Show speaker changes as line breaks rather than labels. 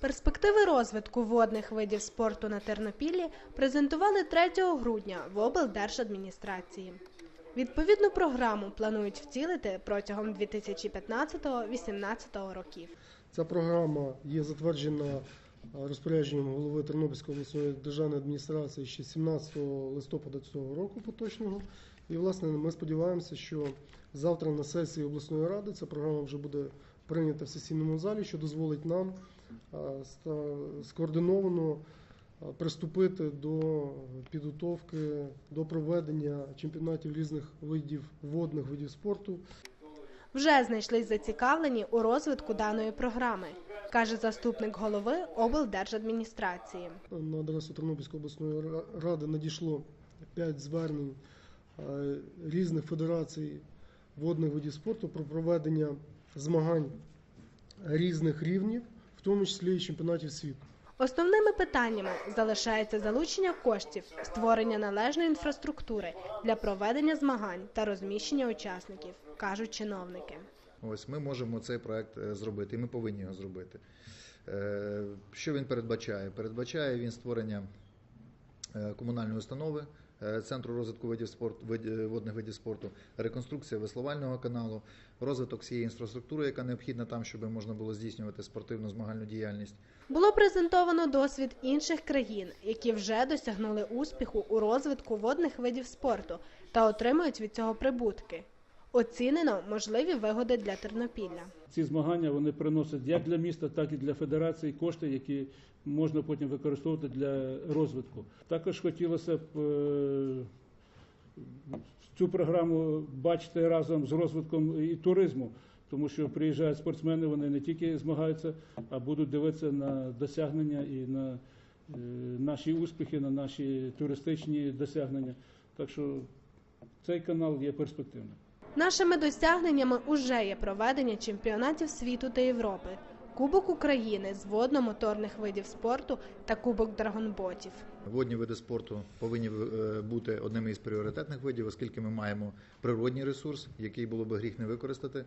Перспективи розвитку водних видів спорту на Тернопіллі презентували 3 грудня в облдержадміністрації. Відповідну програму планують втілити протягом 2015-2018 років.
Ця програма є затверджена е, розпорядженням голови Тернопільської обласної державної адміністрації ще 17 листопада цього року поточного. І, власне, ми сподіваємося, що завтра на сесії обласної ради ця програма вже буде прийнята в сесійному залі, що дозволить нам скоординовано приступити до підготовки до проведення чемпіонатів різних видів водних видів спорту
Вже знайшлись зацікавлені у розвитку даної програми, каже заступник голови облдержадміністрації.
На адресу Тернопільської обласної ради надійшло 5 звернень різних федерацій водних видів спорту про проведення змагань різних рівнів, в тому числі і чемпіонатів світу.
Основними питаннями залишається залучення коштів, створення належної інфраструктури для проведення змагань та розміщення учасників, кажуть чиновники.
Ось ми можемо цей проект е, зробити, і ми повинні його зробити. Е, Що він передбачає? Передбачає він створення е, комунальної установи. Е, Центру розвитку видів спорту, водних видів спорту, реконструкція веслувального каналу, розвиток всієї інфраструктури, яка необхідна там, щоб можна було здійснювати спортивну змагальну діяльність.
Було презентовано досвід інших країн, які вже досягнули успіху у розвитку водних видів спорту та отримують від цього прибутки. Оцінено можливі вигоди для Тернопілля.
Ці змагання вони приносять як для міста, так і для федерації кошти, які можна потім використовувати для розвитку. Також хотілося б е, цю програму бачити разом з розвитком і туризму, тому що приїжджають спортсмени, вони не тільки змагаються, а будуть дивитися на досягнення і на е, наші успіхи, на наші туристичні досягнення. Так що цей канал є перспективним.
Нашими досягненнями уже є проведення чемпіонатів світу та Європи, Кубок України з водно-моторних видів спорту та Кубок драгонботів.
Водні види спорту повинні е, бути одними із пріоритетних видів, оскільки ми маємо природній ресурс, який було би гріх не використати.